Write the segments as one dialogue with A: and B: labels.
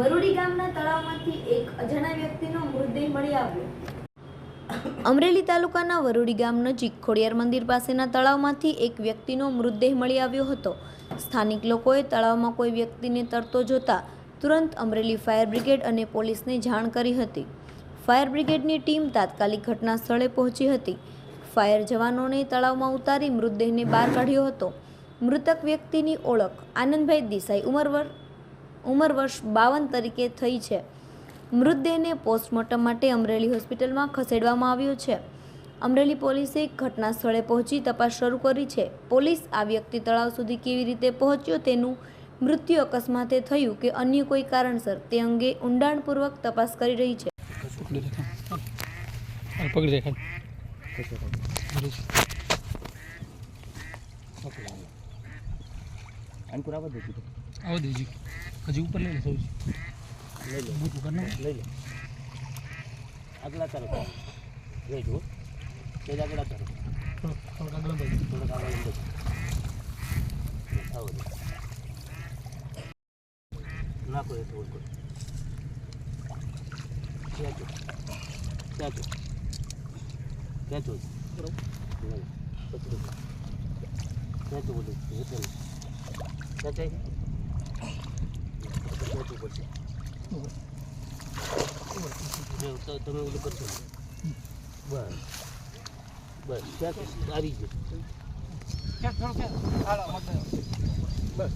A: વરુડી ગામના તળાવમાંથી એક અજાણા વ્યક્તિનો મૃતદેહ મળી આવ્યો. અમરેલી તાલુકાના વરુડી ગામ નજીક ખોડિયાર મંદિર પાસેના તળાવમાંથી એક વ્યક્તિનો મૃતદેહ મળી આવ્યો હતો. સ્થાનિક લોકોએ તળાવમાં કોઈ વ્યક્તિને તરતો જોતા તુરંત અમરેલી ફાયર બ્રિગેડ અને પોલીસને જાણ કરી હતી. ફાયર બ્રિગેડની ટીમ તાત્કાલિક ઘટના સ્થળે પહોંચી હતી. ફાયર જવાનોને તળાવમાં ઉતારી મૃતદેહને બહાર કાઢ્યો હતો. મૃતક વ્યક્તિની ઓળખ આનંદભાઈ દેસાઈ ઉંમર ઉંમર વર્ષ બાવન તરીકે થઈ છે. મૃતદેહને પોસ્ટમોર્ટમ માટે અમરેલી હોસ્પિટલમાં ખસેડવામાં આવ્યો છે. અમરેલી પોલીસે ઘટના સ્થળે પહોંચી તપાસ શરૂ કરી છે. પોલીસ આ વ્યક્તિ તળાવ સુધી કેવી રીતે પહોંચ્યો તેનું મૃત્યુ અકસ્માતે થયું કે અન્ય કોઈ કારણસર તે અંગે ઊંડાણપૂર્વક તપાસ કરી રહી છે.
B: પકડી
C: आओ दीजिए
B: अजी ऊपर ले ले सो जी ले
C: लो बुक
B: करना ले ले
C: अगला चलो ले जो ले जा अगला चलो थोड़ा
B: अगला दे थोड़ा अगला
C: दो आओ ना कोई तो उसको क्या तो क्या तो क्या तो क्या तो बोलो क्या चाहिए ખેંચવું પડશે. તમે ઓલું કરશો. બસ. બસ. ક્યાંક આવી ગયો બસ.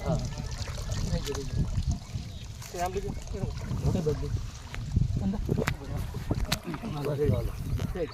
C: હા. હા આમ બીજું
B: બધું. અંદર.
C: બસ બસ.